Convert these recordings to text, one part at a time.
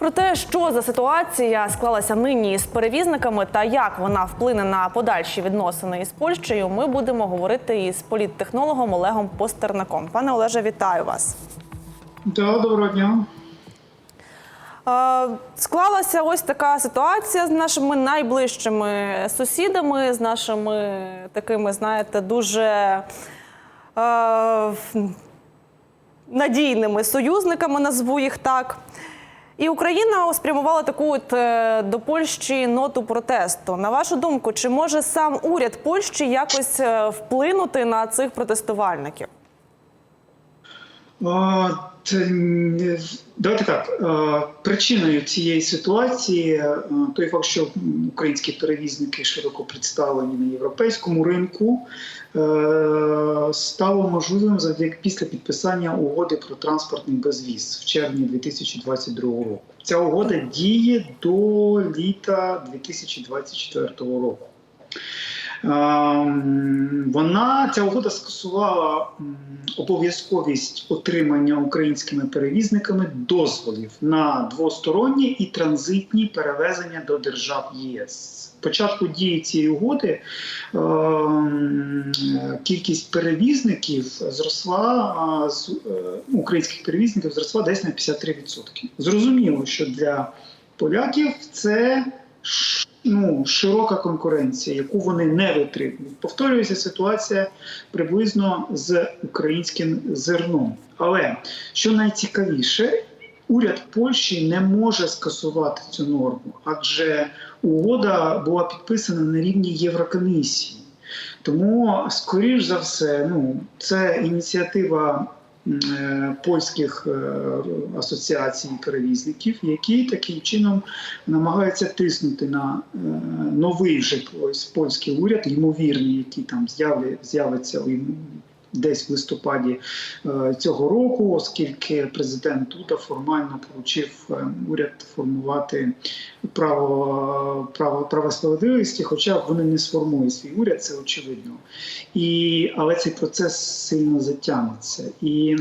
Про те, що за ситуація склалася нині з перевізниками та як вона вплине на подальші відносини із Польщею, ми будемо говорити із політтехнологом Олегом Постернаком. Пане Олеже, вітаю вас. Да, доброго дня. Е, Склалася ось така ситуація з нашими найближчими сусідами, з нашими такими, знаєте, дуже е, надійними союзниками, назву їх так. І Україна спрямувала таку от е, до Польщі ноту протесту. На вашу думку, чи може сам уряд Польщі якось е, вплинути на цих протестувальників? Це, Давайте так. е, Причиною цієї ситуації е, той факт, що українські перевізники широко представлені на європейському ринку, е, стало можливим завдяки після підписання угоди про транспортний безвіз в червні 2022 року. Ця угода діє до літа 2024 року. Ем, Вона ця угода скасувала обов'язковість отримання українськими перевізниками дозволів на двосторонні і транзитні перевезення до держав ЄС. Початку дії цієї угоди ем, кількість перевізників зросла з е, українських перевізників зросла десь на 53%. Зрозуміло, що для поляків це ну, широка конкуренція, яку вони не витримують. Повторюється ситуація приблизно з українським зерном. Але що найцікавіше, уряд Польщі не може скасувати цю норму, адже угода була підписана на рівні Єврокомісії. Тому, скоріш за все, ну, це ініціатива польських е, асоціацій перевізників, які таким чином намагаються тиснути на е, новий вже польський уряд, ймовірний, який там з'явиться у десь в листопаді е, цього року, оскільки президент Дуда формально поручив е, уряд формувати право, право, право справедливості, хоча вони не сформують свій уряд, це очевидно. І, але цей процес сильно затягнеться. І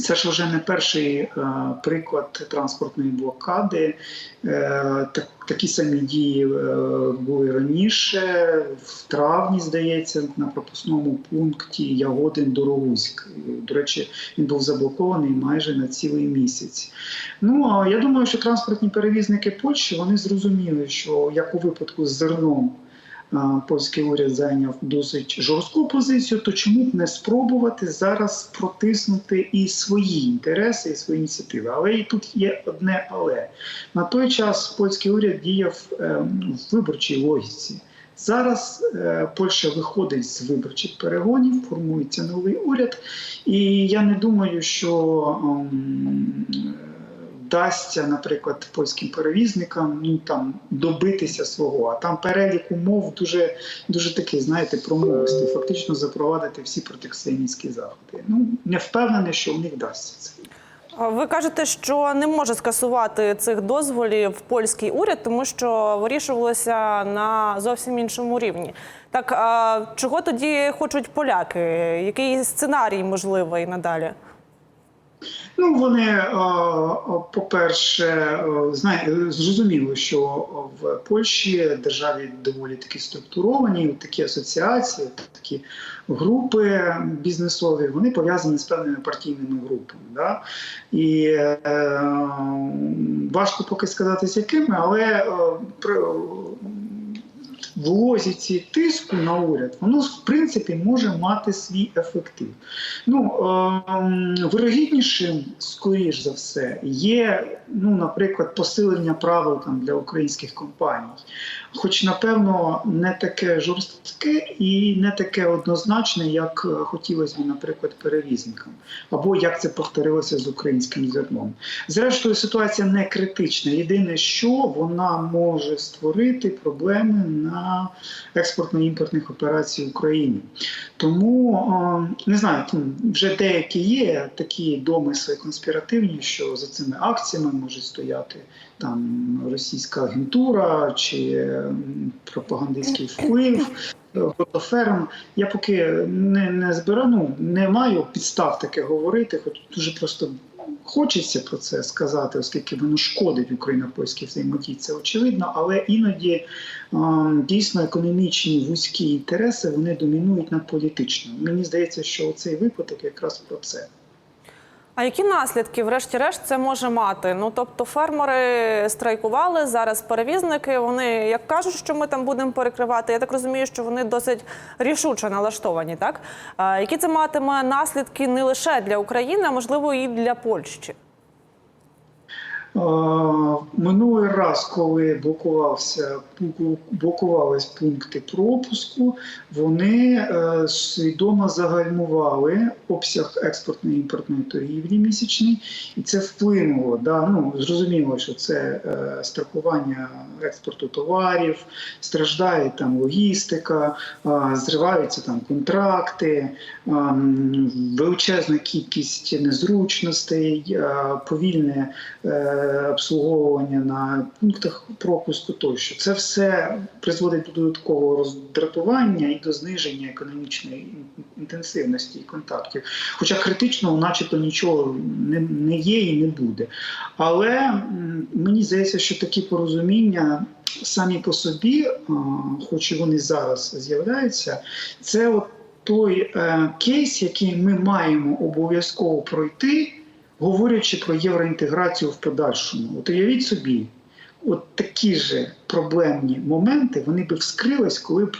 це ж вже не перший е, приклад транспортної блокади. Е, так, такі самі дії е, були раніше, в травні, здається, на пропускному пункті Ягодин Дорогуськ. До речі, він був заблокований майже на цілий місяць. Ну а я думаю, що транспортні перевізники Польщі вони зрозуміли, що як у випадку з зерном. Польський уряд зайняв досить жорстку позицію, то чому б не спробувати зараз протиснути і свої інтереси, і свої ініціативи? Але і тут є одне але на той час польський уряд діяв ем, в виборчій логіці. Зараз е, Польща виходить з виборчих перегонів, формується новий уряд, і я не думаю, що ем, вдасться, наприклад, польським перевізникам ну там добитися свого. А там перелік умов дуже дуже такий, знаєте, промовистий, фактично запровадити всі протекціоністські заходи. Ну не впевнений, що в них вдасться це. Ви кажете, що не може скасувати цих дозволів польський уряд, тому що вирішувалося на зовсім іншому рівні. Так а чого тоді хочуть поляки? Який сценарій можливий надалі? Ну, вони, е, е, по-перше, е, зрозуміло, що в Польщі державі доволі такі структуровані, такі асоціації, такі групи бізнесові, вони пов'язані з певними партійними групами. Да? І е, важко поки сказати, з якими, але в лозіці тиску на уряд, воно в принципі може мати свій ефектив. Ну ем, вирогіднішим, скоріш за все, є, ну, наприклад, посилення правил там для українських компаній. Хоч, напевно, не таке жорстке і не таке однозначне, як е, хотілося б, наприклад, перевізникам, або як це повторилося з українським зерном. Зрештою, ситуація не критична. Єдине, що вона може створити проблеми на експортно-імпортних операцій України. Тому е, не знаю, вже деякі є такі домисли конспіративні, що за цими акціями може стояти там російська агентура чи пропагандистський вплив. Фотоферм. Я поки не, не збираю, ну, не маю підстав таке говорити, хоч дуже просто хочеться про це сказати, оскільки воно шкодить україно-польській взаємодії, це очевидно, але іноді дійсно економічні вузькі інтереси вони домінують над політичними. Мені здається, що цей випадок якраз про це. А які наслідки, врешті-решт, це може мати? Ну тобто, фермери страйкували зараз. Перевізники вони як кажуть, що ми там будемо перекривати. Я так розумію, що вони досить рішуче налаштовані. Так а, які це матиме наслідки не лише для України, а можливо і для Польщі? Минулий раз, коли блокувався блокувались пункти пропуску, вони е, свідомо загальмували обсяг експортної і імпортної торгівлі місячний, і це вплинуло. Да, ну зрозуміло, що це е, страхування експорту товарів, страждає там логістика, зриваються там контракти, величезна кількість незручностей, повільне е, обслуговування на пунктах пропуску тощо. Це все призводить до додаткового роздратування і до зниження економічної інтенсивності і контактів. Хоча критичного, начебто, нічого не, не є і не буде. Але мені здається, що такі порозуміння самі по собі, хоч і вони зараз з'являються, це от той е, кейс, який ми маємо обов'язково пройти говорячи про євроінтеграцію в подальшому. От уявіть собі, от такі ж проблемні моменти вони би вскрились, коли б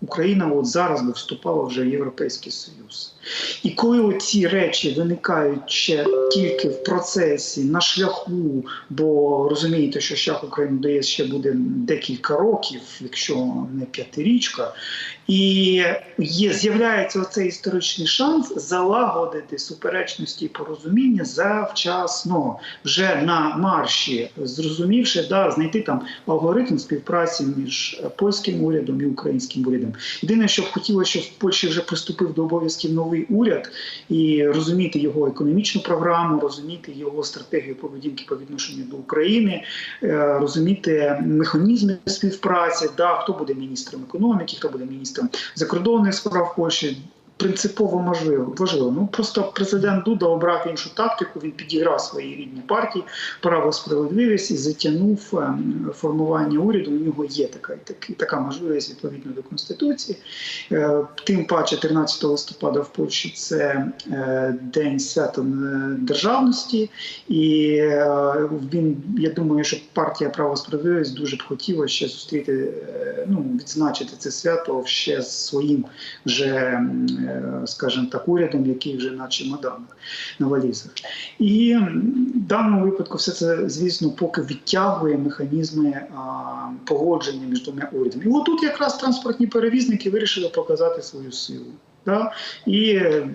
Україна от зараз би вступала вже в Європейський Союз. І коли ці речі виникають ще тільки в процесі, на шляху, бо розумієте, що шлях України до ЄС ще буде декілька років, якщо не п'ятирічка, і є, з'являється оцей історичний шанс залагодити суперечності і порозуміння завчасно, вже на марші, зрозумівши, да, знайти там алгоритм співпраці між польським урядом і українським урядом. Єдине, що б хотілося, щоб в Польщі вже приступив до обов'язків новий уряд і розуміти його економічну програму, розуміти його стратегію поведінки по відношенню до України, е, розуміти механізми співпраці, да, хто буде міністром економіки, хто буде міністром закордонних справ Польщі. Принципово можливо важливо. Ну просто президент Дуда обрав іншу тактику. Він підіграв своїй рідній партії право справедливість і затягнув ем, формування уряду. У нього є така така, така можливість відповідно до конституції. Е, Тим паче, 13 листопада в Польщі це е, день свято е, державності, і е, він я думаю, що партія право справедливість дуже б хотіла ще зустріти, е, ну відзначити це свято ще своїм вже. Е, скажімо так, урядом, який вже на чемоданах, на валізах. І в даному випадку все це, звісно, поки відтягує механізми погодження між двома урядами. І отут якраз транспортні перевізники вирішили показати свою силу. Да? І е,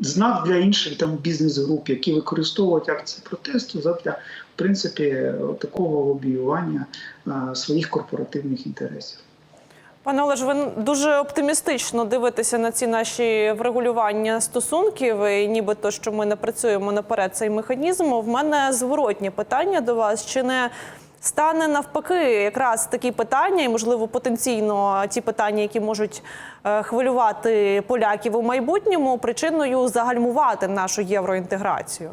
знак для інших там бізнес-груп, які використовують акції протесту задля в принципі такого лобіювання своїх корпоративних інтересів. Пане Олеж, ви дуже оптимістично дивитеся на ці наші врегулювання стосунків, і нібито що ми не працюємо наперед цей механізм. В мене зворотнє питання до вас: чи не стане навпаки якраз такі питання, і можливо потенційно ті питання, які можуть е, хвилювати поляків у майбутньому, причиною загальмувати нашу євроінтеграцію?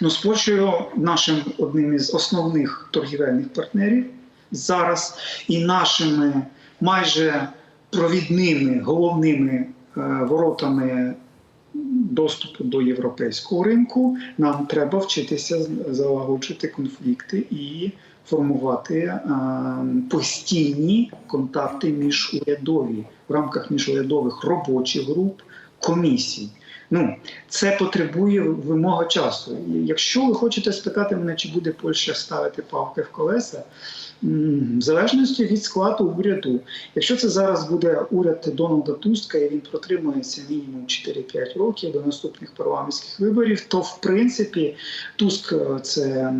Ну, з Польщею нашим одним із основних торгівельних партнерів зараз і нашими майже провідними головними е, воротами доступу до європейського ринку, нам треба вчитися залагоджувати конфлікти і формувати е, постійні контакти міжурядові в рамках міжурядових робочих груп комісій. Ну, це потребує вимога часу. Якщо ви хочете спитати мене, чи буде Польща ставити палки в колеса, в залежності від складу уряду. Якщо це зараз буде уряд Дональда Туска, і він протримується мінімум 4-5 років до наступних парламентських виборів, то в принципі Туск е, це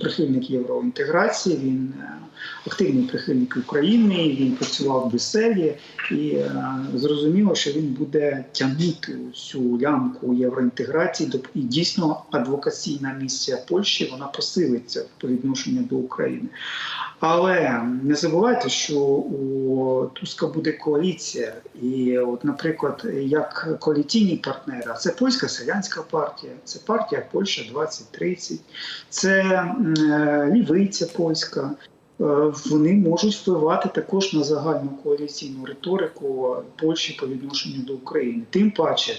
прихильник євроінтеграції, він е, активний прихильник України, він працював в Брюсселі, і е, зрозуміло, що він буде тягнути цю лямку євроінтеграції. І дійсно адвокаційна місія Польщі вона посилиться по відношенню до України. Але не забувайте, що у Туска буде коаліція, і, от, наприклад, як коаліційні партнери, це польська селянська партія, це партія Польща 2030, це е, лівиця польська. Е, Вони можуть впливати також на загальну коаліційну риторику Польщі по відношенню до України. Тим паче,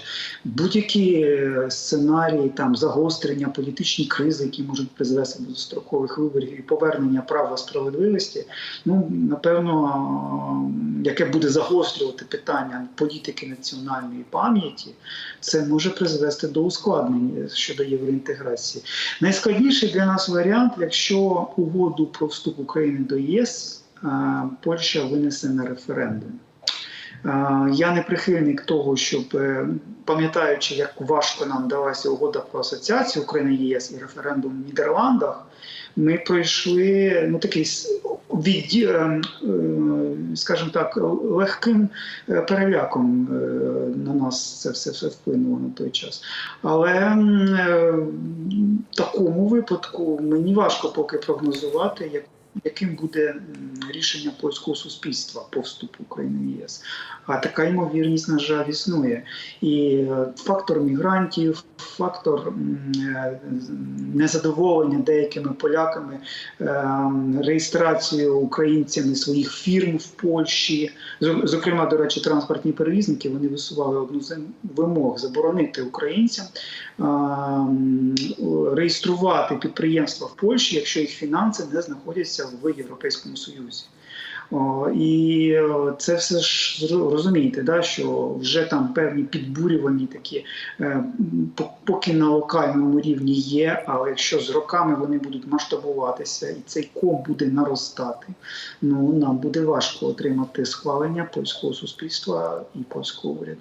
будь-які е, сценарії там загострення, політичні кризи, які можуть призвести до строкових виборів і повернення права справедливості, ну напевно, е, яке буде загострювати питання політики національної пам'яті, це може призвести до ускладнень щодо євроінтеграції. Найскладніший для нас варіант, якщо угоду про вступ України до ЄС Польща винесе на референдум. Я не прихильник того, щоб е, пам'ятаючи, як важко нам далася угода про асоціацію України ЄС і референдум в Нідерландах, ми пройшли ну такий від, е, е, скажімо так, легким переляком на нас це все, все вплинуло на той час. Але в такому випадку мені важко поки прогнозувати, як, яким буде рішення польського суспільства по вступу України в ЄС. А така ймовірність, на жаль, існує. І е, фактор мігрантів, фактор е, незадоволення деякими поляками е, реєстрацією українцями своїх фірм в Польщі. Зокрема, до речі, транспортні перевізники вони висували одну з вимог заборонити українцям реєструвати підприємства в Польщі, якщо їх фінанси не знаходяться в Європейському Союзі. О, і е, це все ж розумієте, да, що вже там певні підбурювані такі, е, поки на локальному рівні є, але якщо з роками вони будуть масштабуватися і цей ком буде наростати, ну нам буде важко отримати схвалення польського суспільства і польського уряду.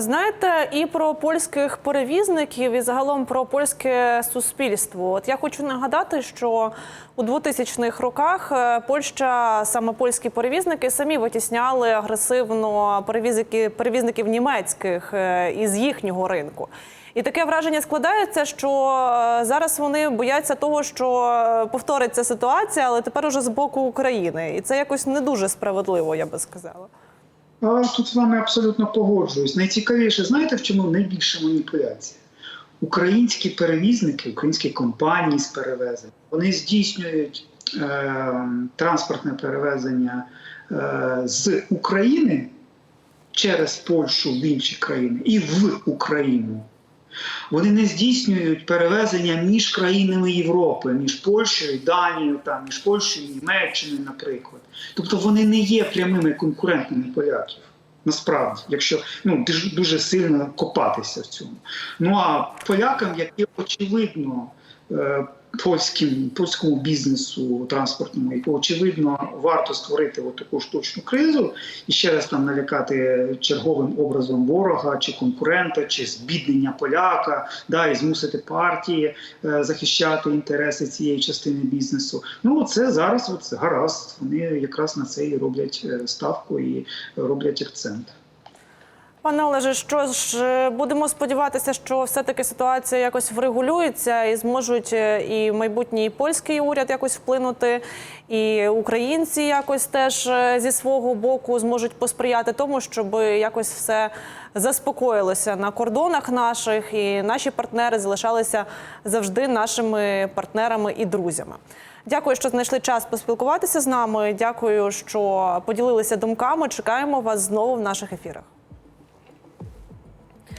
Знаєте, і про польських перевізників, і загалом про польське суспільство. От я хочу нагадати, що у 2000-х роках е, Польща, саме польські перевізники, самі витісняли агресивно перевізники, перевізників німецьких е, із їхнього ринку. І таке враження складається, що е, зараз вони бояться того, що повториться ситуація, але тепер уже з боку України. І це якось не дуже справедливо, я би сказала. Тут з вами абсолютно погоджуюсь. Найцікавіше, знаєте, в чому найбільша маніпуляція? Українські перевізники, українські компанії з перевезень, вони здійснюють е, транспортне перевезення е, з України через Польщу в інші країни і в Україну. Вони не здійснюють перевезення між країнами Європи, між Польщею, Данією, там, між Польщею Німеччиною, наприклад. Тобто вони не є прямими конкурентами поляків. Насправді, якщо ну дуже, дуже сильно копатися в цьому. Ну а полякам, які очевидно е, польським польському бізнесу транспортному, яку очевидно варто створити от таку штучну кризу і ще раз там налякати черговим образом ворога чи конкурента, чи збіднення поляка, да, і змусити партії е, захищати інтереси цієї частини бізнесу. Ну це зараз от гаразд. Вони якраз на це і роблять е, ставку і роблять акцент. Пане Олеже, що ж е, будемо сподіватися, що все-таки ситуація якось врегулюється і зможуть е, і майбутній польський уряд якось вплинути, і українці якось теж е, зі свого боку зможуть посприяти тому, щоб якось все заспокоїлося на кордонах наших, і наші партнери залишалися завжди нашими партнерами і друзями. Дякую, що знайшли час поспілкуватися з нами. Дякую, що поділилися думками. Чекаємо вас знову в наших ефірах.